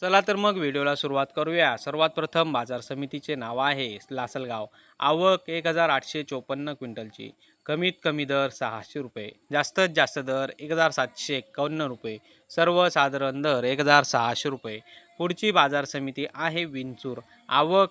चला तर मग व्हिडिओला सुरुवात करूया. सर्वात प्रथम बाजार समितीचे नाव आहे लासलगाव. आवक एक हजार आठशे चोपन्न क्विंटलची. कमीत कमी दर सहाशे रुपये. जास्तीत जास्त दर एक हजार सातशे एकावन्न रुपये. सर्वसाधारण दर एक हजार सहाशे रुपये. पुढची बाजार समिती आहे विंचूर. आवक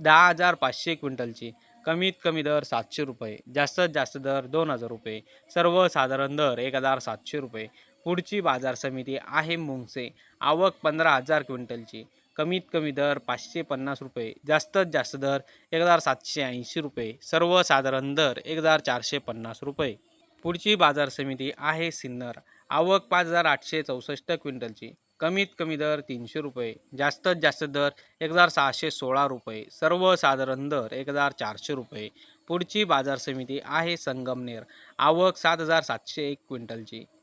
दहा हजार पाचशे क्विंटलची. कमीत कमी दर सातशे रुपये. जास्तीत जास्त दर दोन हजार रुपये. सर्वसाधारण दर एक हजार सातशे रुपये. पुढची बाजार समिती आहे मुंगसे. आवक पंधरा हजार क्विंटलची. कमीत कमी दर पाचशे पन्नास रुपये. जास्तीत जास्त दर एक हजार सातशे ऐंशी रुपये. सर्वसाधारण दर एक हजार चारशे पन्नास रुपये. पुढची बाजार समिती आहे सिन्नर. आवक पाच हजार आठशे चौसष्ट क्विंटलची. कमीत कमी दर तीनशे रुपये. जास्तीत जास्त दर एक हजार सहाशे सोळा रुपये. सर्वसाधारण दर एक हजार चारशे रुपये. पुढची बाजार समिती आहे संगमनेर. आवक सात हजार सातशे एक क्विंटलची.